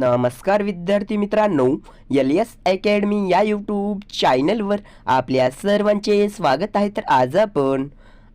नमस्कार विद्यार्थी मित्रांनो एल एस अकॅडमी या यूट्यूब चॅनलवर आपल्या सर्वांचे स्वागत आहे. तर आज आपण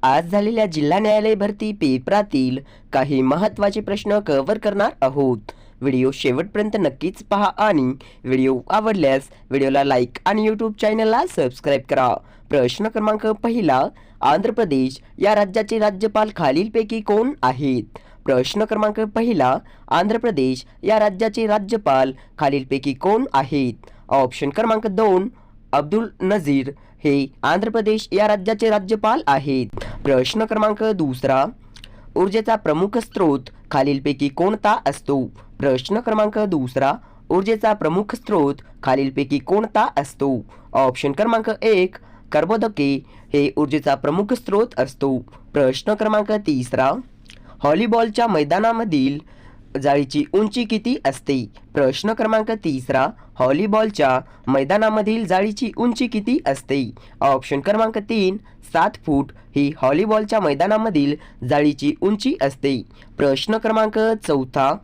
आज झालेल्या जिल्हा न्यायालय भरती पेपरातील काही महत्त्वाचे प्रश्न कव्हर करणार आहोत. व्हिडिओ शेवटपर्यंत नक्कीच पहा आणि व्हिडिओ आवडल्यास व्हिडिओला लाईक आणि यूट्यूब चॅनलला सबस्क्राईब करा. प्रश्न क्रमांक पहिला आंध्र प्रदेश या राज्याचे राज्यपाल खालीलपैकी कोण आहेत? प्रश्न क्रमांक पहिला आंध्र प्रदेश या राज्याचे राज्यपाल खालीलपैकी कोण आहेत? ऑप्शन क्रमांक दोन अब्दुल नझीर. हे आंध्र प्रदेश या राज्याचे राज्यपाल आहेत. प्रश्न क्रमांक दुसरा ऊर्जेचा प्रमुख स्रोत खालीलपैकी कोणता असतो? प्रश्न क्रमांक दुसरा ऊर्जेचा प्रमुख स्रोत खालीलपैकी कोणता असतो? ऑप्शन क्रमांक एक कर्बोदके. हे ऊर्जेचा प्रमुख स्रोत असतो. प्रश्न क्रमांक तिसरा हॉलीबॉलच्या मैदानामधील जाळीची उंची किती असते? प्रश्न क्रमांक तिसरा हॉलीबॉलच्या मैदानामधील जाळीची उंची किती असते? ऑप्शन क्रमांक तीन सात फूट ही हॉलीबॉलच्या मैदानामधील जाळीची उंची असते. प्रश्न क्रमांक चौथा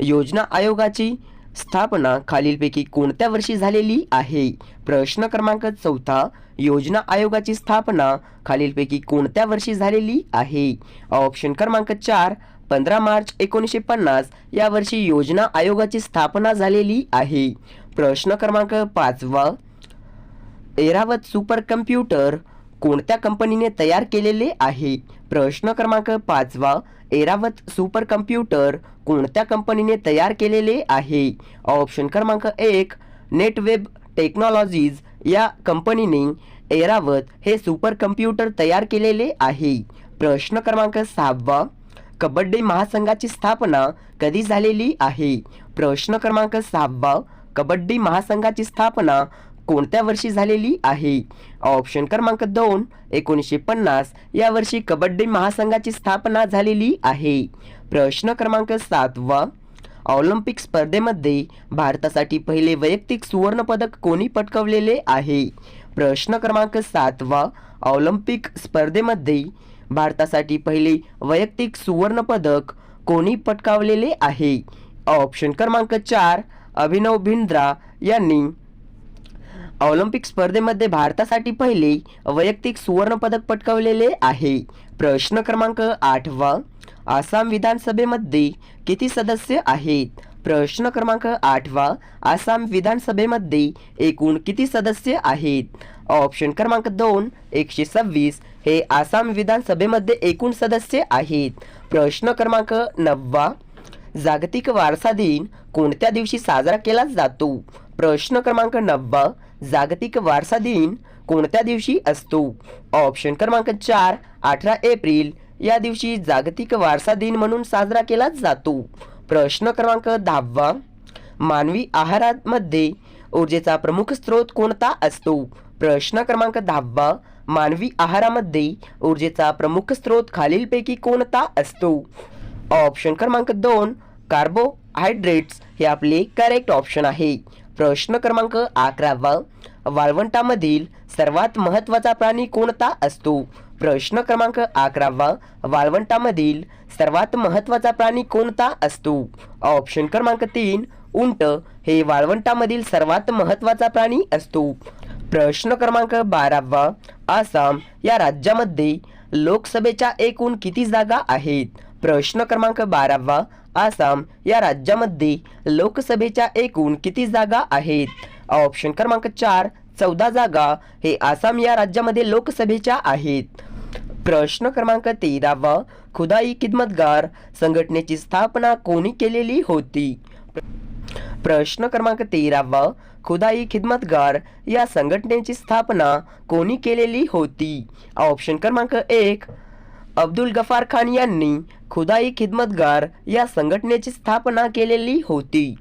योजना आयोगाची स्थापना खालीलपैकी कोणत्या वर्षी झालेली आहे? प्रश्न क्रमांक चौथा योजना आयोगाची स्थापना खालीलपैकी कोणत्या वर्षी झालेली आहे? ऑप्शन क्रमांक चार पंधरा मार्च एकोणीसशे पन्नास या वर्षी योजना आयोगाची स्थापना झालेली आहे. प्रश्न क्रमांक पाचवा एरावत सुपर कम्प्युटर कोणत्या कंपनीने तयार केलेले आहे? प्रश्न क्रमांक पाचवा. एरावत सुपर कम्प्युटर कोणत्या कंपनीने तयार केलेले आहे? ऑप्शन क्रमांक एक नेटवेब टेक्नॉलॉजीज या कंपनीने एरावत हे सुपर कम्प्युटर तयार केलेले आहे. प्रश्न क्रमांक सहावा. कबड्डी महासंघाची स्थापना कधी झालेली आहे? प्रश्न क्रमांक सहावा. कबड्डी महासंघाची स्थापना कोणत्या वर्षी झालेली आहे? ऑप्शन क्रमांक दोन एकोणीसशे पन्नास या वर्षी कबड्डी महासंघाची स्थापना झालेली आहे. प्रश्न क्रमांक सातवा ऑलिम्पिक स्पर्धेमध्ये भारतासाठी पहिले वैयक्तिक सुवर्णपदक कोणी पटकवलेले आहे? प्रश्न क्रमांक सातवा ऑलिम्पिक स्पर्धेमध्ये भारतासाठी पहिले वैयक्तिक सुवर्णपदक कोणी पटकावलेले आहे? ऑप्शन क्रमांक चार अभिनव भिंद्रा यांनी ऑलिम्पिक स्पर्धेमध्ये भारतासाठी पहिले वैयक्तिक सुवर्णपदक पटकावलेले आहे. प्रश्न क्रमांक आठवा. आसाम विधानसभेमध्ये किती सदस्य आहेत? प्रश्न क्रमांक आठवा. आसाम विधानसभेमध्ये एकूण किती सदस्य आहेत? ऑप्शन क्रमांक दोन एकशे सव्वीस. हे आसाम विधानसभेमध्ये एकूण सदस्य आहेत. प्रश्न क्रमांक नववा. जागतिक वारसा दिन कोणत्या दिवशी साजरा केला जातो? प्रश्न क्रमांक नववा. जागतिक वारसा दिन कोणत्या दिवशी असतो? ऑप्शन क्रमांक चार अठरा एप्रिल. या दिवशी जागतिक वारसा दिन म्हणून साजरा केला जातो. प्रश्न क्रमांक दहावा. मानवी आहारामध्ये ऊर्जेचा प्रमुख स्रोत कोणता असतो? प्रश्न क्रमांक दहावा. मानवी आहारामध्ये ऊर्जेचा प्रमुख स्रोत खालीलपैकी कोणता असतो? ऑप्शन क्रमांक दोन कार्बोहायड्रेट्स. हे आपले करेक्ट ऑप्शन आहे. प्रश्न क्रमांक अकरावा वाळवंटामधील सर्वात महत्त्वाचा प्राणी कोणता असतो? प्रश्न क्रमांक अकरावा वाळवंटामधील सर्वात महत्त्वाचा प्राणी कोणता असतो? ऑप्शन क्रमांक तीन उंट हे वाळवंटामधील सर्वात महत्त्वाचा प्राणी असतो. प्रश्न क्रमांक बारावा आसाम या राज्यामध्ये लोकसभेच्या एकूण किती जागा आहेत? प्रश्न क्रमांक बारावा आसाम या राज्यामध्ये लोकसभेच्या एकूण किती जागा आहेत? ऑप्शन क्रमांक चार चौदा जागा हे आसाम या राज्यामध्ये लोकसभेच्या आहेत. प्रश्न क्रमांक तेरावा खुदाई खिदमतगार संघटनेची स्थापना कोणी केलेली होती? प्रश्न क्रमांक तेरावा खुदाई खिदमतगार या संघटनेची स्थापना कोणी केलेली होती? ऑप्शन क्रमांक एक अब्दुल गफार खान यांनी खुदाई खिदमतगार या संघटनेची स्थापना केलेली होती.